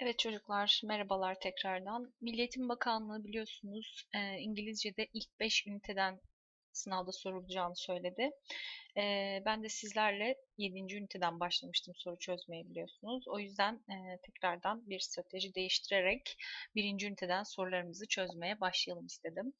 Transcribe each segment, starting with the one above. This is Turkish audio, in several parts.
Evet çocuklar, merhabalar tekrardan. Milli Eğitim Bakanlığı biliyorsunuz e, İngilizce'de ilk 5 üniteden sınavda sorulacağını söyledi. E, ben de sizlerle 7. üniteden başlamıştım soru çözmeyi biliyorsunuz. O yüzden e, tekrardan bir strateji değiştirerek 1. üniteden sorularımızı çözmeye başlayalım istedim.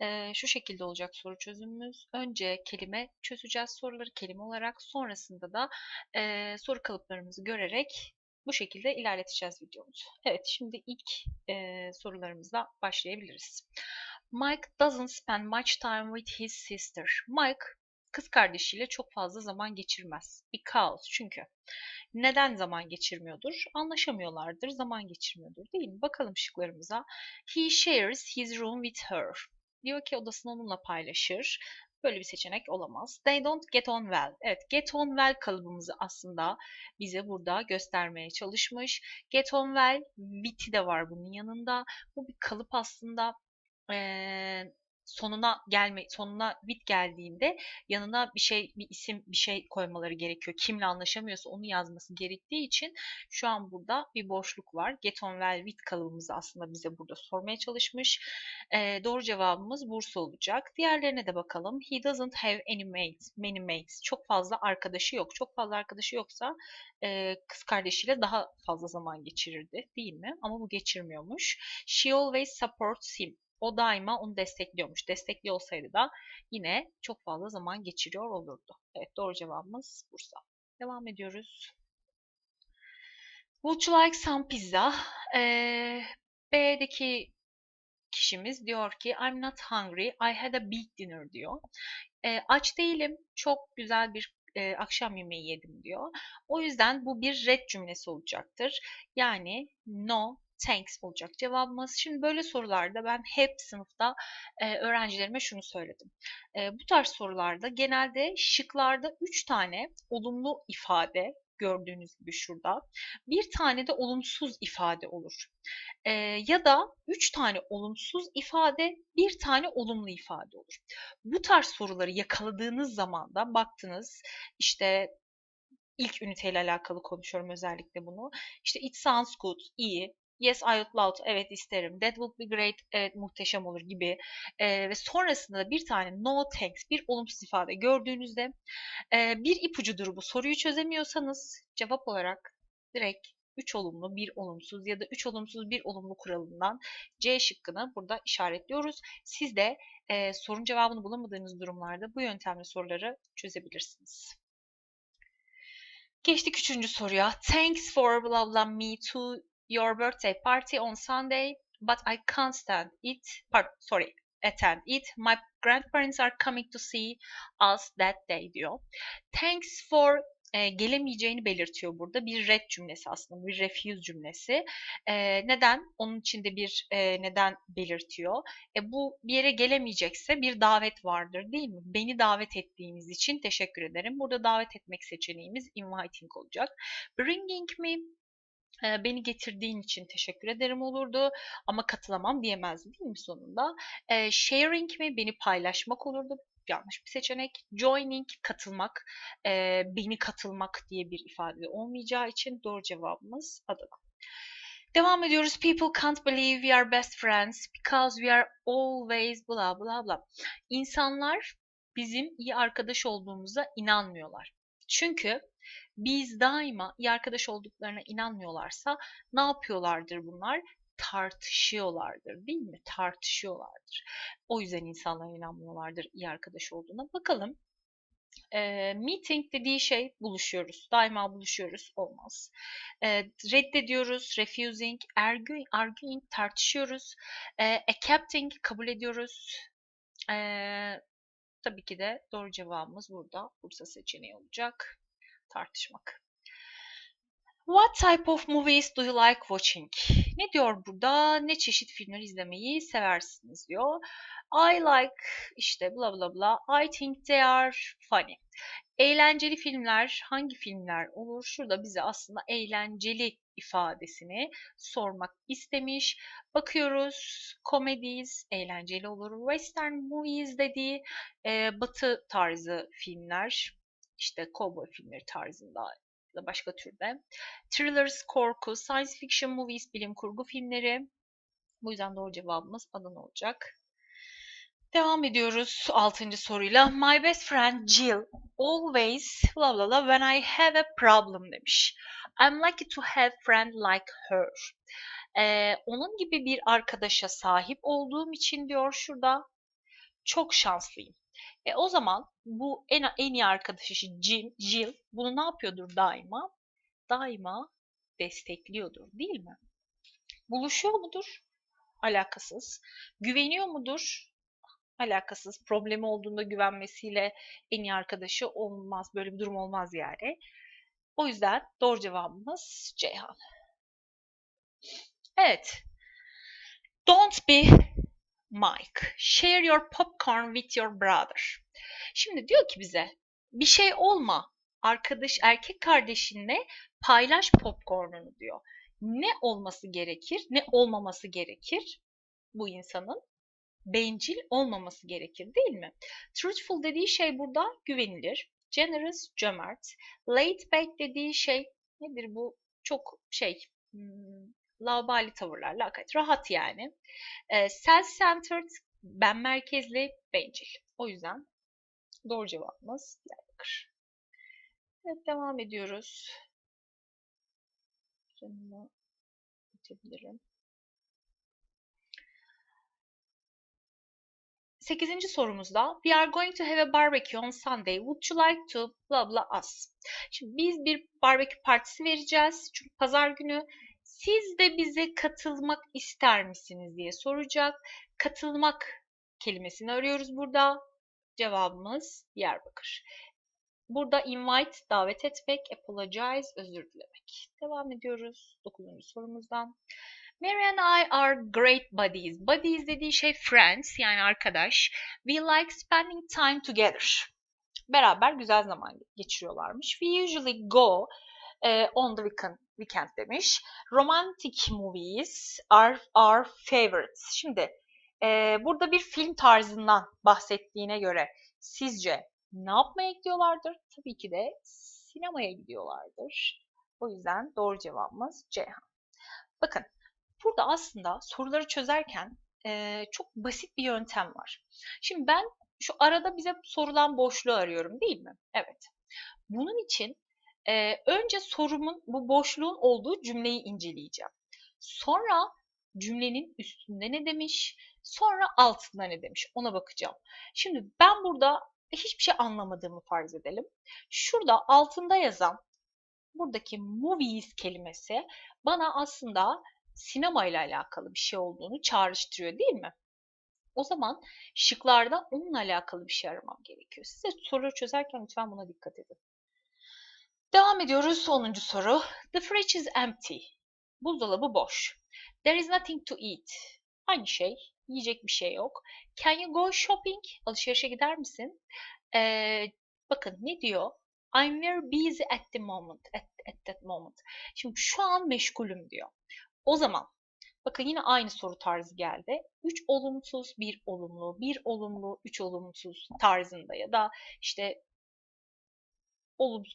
E, şu şekilde olacak soru çözümümüz. Önce kelime çözeceğiz soruları kelime olarak. Sonrasında da e, soru kalıplarımızı görerek bu şekilde ilerleteceğiz videomuzu. Evet, şimdi ilk e, sorularımızla başlayabiliriz. Mike doesn't spend much time with his sister. Mike kız kardeşiyle çok fazla zaman geçirmez. Because çünkü. Neden zaman geçirmiyordur? Anlaşamıyorlardır, zaman geçirmiyordur değil mi? Bakalım şıklarımıza. He shares his room with her. Diyor ki odasını onunla paylaşır. Böyle bir seçenek olamaz. They don't get on well. Evet, get on well kalıbımızı aslında bize burada göstermeye çalışmış. Get on well, wit'i de var bunun yanında. Bu bir kalıp aslında. Ee, sonuna gelme sonuna bit geldiğinde yanına bir şey bir isim bir şey koymaları gerekiyor. Kimle anlaşamıyorsa onu yazması gerektiği için şu an burada bir boşluk var. Get on well with kalıbımızı aslında bize burada sormaya çalışmış. Ee, doğru cevabımız Bursa olacak. Diğerlerine de bakalım. He doesn't have any mates, many mates. Çok fazla arkadaşı yok. Çok fazla arkadaşı yoksa e, kız kardeşiyle daha fazla zaman geçirirdi değil mi? Ama bu geçirmiyormuş. She always supports him o daima onu destekliyormuş. Destekli olsaydı da yine çok fazla zaman geçiriyor olurdu. Evet doğru cevabımız Bursa. Devam ediyoruz. Would you like some pizza? Ee, B'deki kişimiz diyor ki I'm not hungry, I had a big dinner diyor. Ee, aç değilim, çok güzel bir e, akşam yemeği yedim diyor. O yüzden bu bir red cümlesi olacaktır. Yani no, thanks olacak cevabımız. Şimdi böyle sorularda ben hep sınıfta e, öğrencilerime şunu söyledim. E, bu tarz sorularda genelde şıklarda 3 tane olumlu ifade gördüğünüz gibi şurada. Bir tane de olumsuz ifade olur. E, ya da üç tane olumsuz ifade, bir tane olumlu ifade olur. Bu tarz soruları yakaladığınız zaman da baktınız işte ilk üniteyle alakalı konuşuyorum özellikle bunu. İşte it sounds good, iyi. Yes, I would love to. Evet isterim. That would be great. Evet muhteşem olur gibi. E, ve sonrasında da bir tane no thanks, bir olumsuz ifade gördüğünüzde e, bir ipucudur bu. Soruyu çözemiyorsanız cevap olarak direkt 3 olumlu, 1 olumsuz ya da 3 olumsuz, 1 olumlu kuralından C şıkkını burada işaretliyoruz. Siz de e, sorun cevabını bulamadığınız durumlarda bu yöntemle soruları çözebilirsiniz. Geçtik üçüncü soruya. Thanks for blah blah me to your birthday party on Sunday, but I can't stand it. Pardon, sorry, attend it. My grandparents are coming to see us that day diyor. Thanks for e, gelemeyeceğini belirtiyor burada. Bir red cümlesi aslında, bir refuse cümlesi. E, neden? Onun içinde bir e, neden belirtiyor. E, bu bir yere gelemeyecekse bir davet vardır değil mi? Beni davet ettiğiniz için teşekkür ederim. Burada davet etmek seçeneğimiz inviting olacak. Bringing me beni getirdiğin için teşekkür ederim olurdu ama katılamam diyemezdi değil mi sonunda? E, sharing mi beni paylaşmak olurdu yanlış bir seçenek. Joining katılmak, e, beni katılmak diye bir ifade olmayacağı için doğru cevabımız Adana. Devam ediyoruz. People can't believe we are best friends because we are always blah blah blah. İnsanlar bizim iyi arkadaş olduğumuza inanmıyorlar. Çünkü biz daima iyi arkadaş olduklarına inanmıyorlarsa ne yapıyorlardır bunlar? tartışıyorlardır değil mi? Tartışıyorlardır. O yüzden insanlar inanmıyorlardır iyi arkadaş olduğuna. Bakalım. E, meeting dediği şey buluşuyoruz. Daima buluşuyoruz. Olmaz. E, reddediyoruz. Refusing. Arguing, arguing tartışıyoruz. E, accepting kabul ediyoruz. E, tabii ki de doğru cevabımız burada. Bursa seçeneği olacak tartışmak. What type of movies do you like watching? Ne diyor burada? Ne çeşit filmler izlemeyi seversiniz diyor. I like işte bla bla bla. I think they are funny. Eğlenceli filmler hangi filmler olur? Şurada bize aslında eğlenceli ifadesini sormak istemiş. Bakıyoruz comedies eğlenceli olur. Western movies dediği e, batı tarzı filmler işte cowboy filmleri tarzında da başka türde. Thrillers, korku, science fiction movies, bilim kurgu filmleri. Bu yüzden doğru cevabımız Adana olacak. Devam ediyoruz 6. soruyla. My best friend Jill always blah blah blah when I have a problem demiş. I'm lucky to have friend like her. Ee, onun gibi bir arkadaşa sahip olduğum için diyor şurada çok şanslıyım. E, o zaman bu en, en iyi arkadaşı Jim, Jill bunu ne yapıyordur daima? Daima destekliyordur değil mi? Buluşuyor mudur? Alakasız. Güveniyor mudur? Alakasız. Problemi olduğunda güvenmesiyle en iyi arkadaşı olmaz. Böyle bir durum olmaz yani. O yüzden doğru cevabımız Ceyhan. Evet. Don't be Mike. Share your popcorn with your brother. Şimdi diyor ki bize bir şey olma. Arkadaş erkek kardeşinle paylaş popcornunu diyor. Ne olması gerekir, ne olmaması gerekir bu insanın? Bencil olmaması gerekir değil mi? Truthful dediği şey burada güvenilir. Generous, cömert. Laid back dediği şey nedir bu? Çok şey, hmm, laubali tavırlar, lakat, rahat yani. E, self-centered, ben merkezli, bencil. O yüzden doğru cevabımız Diyarbakır. Evet, devam ediyoruz. Canımı açabilirim. Sekizinci sorumuzda We are going to have a barbecue on Sunday. Would you like to blah blah us? Şimdi biz bir barbekü partisi vereceğiz. Çünkü pazar günü siz de bize katılmak ister misiniz diye soracak. Katılmak kelimesini arıyoruz burada. Cevabımız Diyarbakır. Burada invite, davet etmek, apologize, özür dilemek. Devam ediyoruz 9. sorumuzdan. Mary and I are great buddies. Buddies dediği şey friends yani arkadaş. We like spending time together. Beraber güzel zaman geçiriyorlarmış. We usually go uh, on the weekend, weekend demiş. Romantic movies are our favorites. Şimdi e, burada bir film tarzından bahsettiğine göre sizce ne yapmaya gidiyorlardır? Tabii ki de sinemaya gidiyorlardır. O yüzden doğru cevabımız Ceyhan. Bakın burada aslında soruları çözerken e, çok basit bir yöntem var. Şimdi ben şu arada bize sorulan boşluğu arıyorum değil mi? Evet. Bunun için e, önce sorumun bu boşluğun olduğu cümleyi inceleyeceğim. Sonra cümlenin üstünde ne demiş, sonra altında ne demiş ona bakacağım. Şimdi ben burada hiçbir şey anlamadığımı farz edelim. Şurada altında yazan buradaki movies kelimesi bana aslında sinema ile alakalı bir şey olduğunu çağrıştırıyor değil mi? O zaman şıklarda onunla alakalı bir şey aramam gerekiyor. Size soruyu çözerken lütfen buna dikkat edin. Devam ediyoruz. Sonuncu soru. The fridge is empty. Buzdolabı boş. There is nothing to eat. Aynı şey. Yiyecek bir şey yok. Can you go shopping? Alışverişe gider misin? Ee, bakın ne diyor? I'm very busy at the moment. At, at that moment. Şimdi şu an meşgulüm diyor. O zaman bakın yine aynı soru tarzı geldi. 3 olumsuz, 1 olumlu, 1 olumlu, 3 olumsuz tarzında ya da işte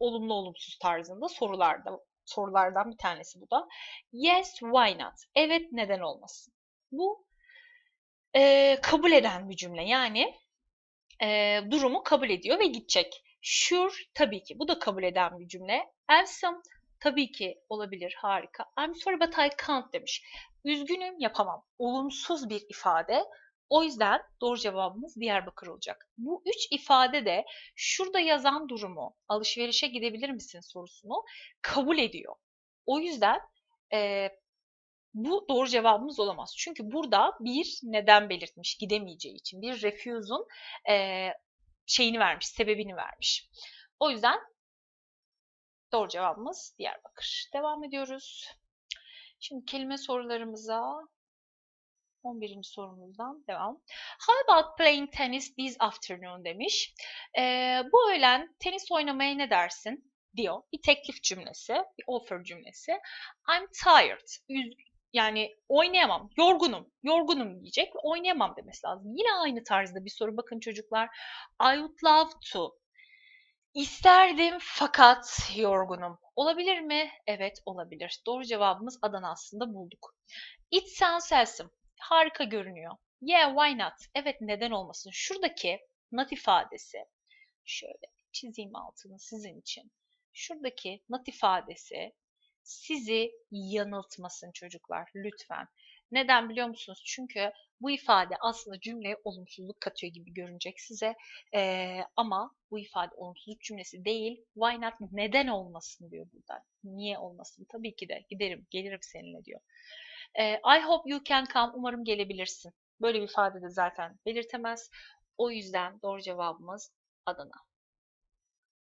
olumlu olumsuz tarzında sorularda sorulardan bir tanesi bu da. Yes, why not? Evet, neden olmasın? Bu e, kabul eden bir cümle. Yani e, durumu kabul ediyor ve gidecek. Sure, tabii ki. Bu da kabul eden bir cümle. Awesome, tabii ki olabilir, harika. I'm sorry but I can't demiş. Üzgünüm, yapamam. Olumsuz bir ifade. O yüzden doğru cevabımız Diyarbakır olacak. Bu üç ifade de şurada yazan durumu alışverişe gidebilir misin sorusunu kabul ediyor. O yüzden e, bu doğru cevabımız olamaz. Çünkü burada bir neden belirtmiş gidemeyeceği için. Bir refuse'un e, şeyini vermiş, sebebini vermiş. O yüzden doğru cevabımız Diyarbakır. Devam ediyoruz. Şimdi kelime sorularımıza 11. sorumuzdan devam. How about playing tennis this afternoon demiş. Ee, bu öğlen tenis oynamaya ne dersin diyor. Bir teklif cümlesi, bir offer cümlesi. I'm tired. Yani oynayamam, yorgunum, yorgunum diyecek ve oynayamam demesi lazım. Yine aynı tarzda bir soru bakın çocuklar. I would love to. İsterdim fakat yorgunum. Olabilir mi? Evet olabilir. Doğru cevabımız Adana aslında bulduk. It sounds awesome. Harika görünüyor. Yeah, why not? Evet neden olmasın? Şuradaki not ifadesi. Şöyle çizeyim altını sizin için. Şuradaki not ifadesi sizi yanıltmasın çocuklar lütfen. Neden biliyor musunuz? Çünkü bu ifade aslında cümleye olumsuzluk katıyor gibi görünecek size. Ee, ama bu ifade olumsuzluk cümlesi değil. Why not? Neden olmasın diyor burada. Niye olmasın? Tabii ki de giderim, gelirim seninle diyor. Ee, I hope you can come. Umarım gelebilirsin. Böyle bir ifade de zaten belirtemez. O yüzden doğru cevabımız Adana.